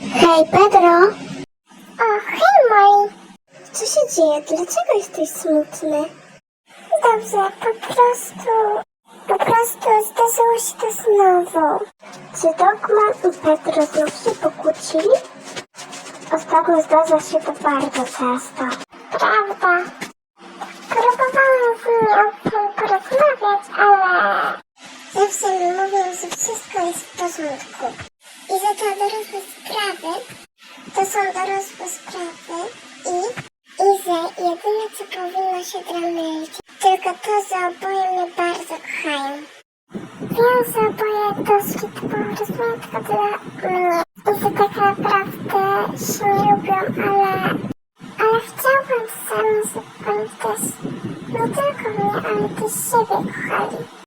Hej, Pedro! O, hej, Molly! Co się dzieje? Dlaczego jesteś smutny? Dobrze, po prostu... Po prostu zdarzyło się to znowu. Czy Dogman i Pedro znów się pokłócili? Ostatnio zdarza się to bardzo często. Prawda. Próbowałem z nimi o tym porozmawiać, ale... Zawsze mi mówią, że wszystko jest w porządku. I sprawy, to są dorosłe sprawy i, i że jedyne co powinno się liczyć, tylko to, że oboje mnie bardzo kochają. Wiem, że oboje doszli do porozumienia tylko dla mnie i że tak naprawdę się nie lubią, ale... Ale chciałbym sam, żeby oni też nie tylko mnie, ale też siebie kochali.